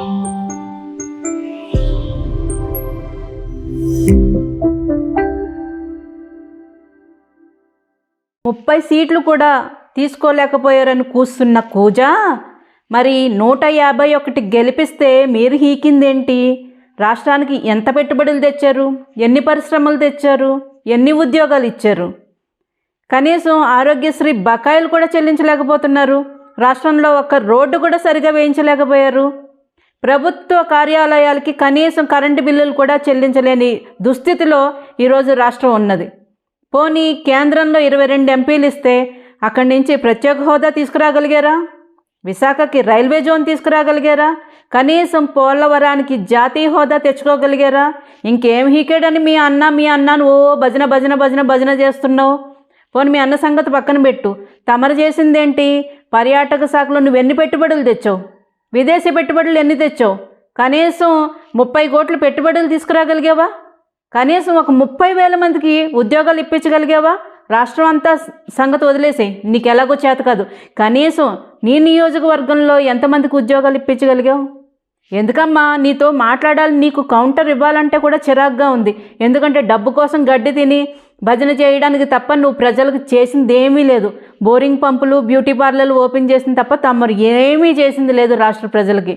ముప్పై సీట్లు కూడా తీసుకోలేకపోయారని కూస్తున్న కూజ మరి నూట యాభై ఒకటి గెలిపిస్తే మీరు హీకిందేంటి? రాష్ట్రానికి ఎంత పెట్టుబడులు తెచ్చారు? ఎన్ని పరిశ్రమలు తెచ్చారు? ఎన్ని ఉద్యోగాలు ఇచ్చారు? కనీసం ఆరోగ్యశ్రీ బకాయిలు కూడా చెల్లించలేకపోతున్నారు. రాష్ట్రంలో ఒక్క రోడ్డు కూడా సరిగా వేయించలేకపోయారు. ప్రభుత్వ కార్యాలయాలకి కనీసం కరెంటు బిల్లులు కూడా చెల్లించలేని దుస్థితిలో ఈరోజు రాష్ట్రం ఉన్నది. పోనీ కేంద్రంలో ఇరవై రెండు ఎంపీలు ఇస్తే అక్కడి నుంచి ప్రత్యేక హోదా తీసుకురాగలిగారా? విశాఖకి రైల్వే జోన్ తీసుకురాగలిగారా? కనీసం పోలవరానికి జాతీయ హోదా తెచ్చుకోగలిగారా? ఇంకేం హీకేడని మీ అన్న మీ అన్నాను ఓ భజన భజన భజన భజన చేస్తున్నావు? పోనీ మీ అన్న సంగతి పక్కన పెట్టు. తమరు చేసిందేంటి? పర్యాటక శాఖలో నువ్వు ఎన్ని పెట్టుబడులు తెచ్చావు? విదేశీ పెట్టుబడులు ఎన్ని తెచ్చావు? కనీసం ముప్పై కోట్ల పెట్టుబడులు తీసుకురాగలిగావా? కనీసం ఒక ముప్పై వేల మందికి ఉద్యోగాలు ఇప్పించగలిగావా? రాష్ట్రం అంతా సంగతి వదిలేసే నీకు ఎలాగో చేత కాదు. కనీసం నీ నియోజకవర్గంలో ఎంతమందికి ఉద్యోగాలు ఇప్పించగలిగావు? ఎందుకమ్మా నీతో మాట్లాడాలి నీకు కౌంటర్ ఇవ్వాలంటే కూడా చిరాగ్గా ఉంది. ఎందుకంటే డబ్బు కోసం గడ్డి తిని భజన చేయడానికి తప్ప నువ్వు ప్రజలకు చేసింది ఏమీ లేదు. బోరింగ్ పంపులు బ్యూటీ పార్లర్లు ఓపెన్ చేసింది తప్ప తమరు ఏమీ చేసింది లేదు రాష్ట్ర ప్రజలకి.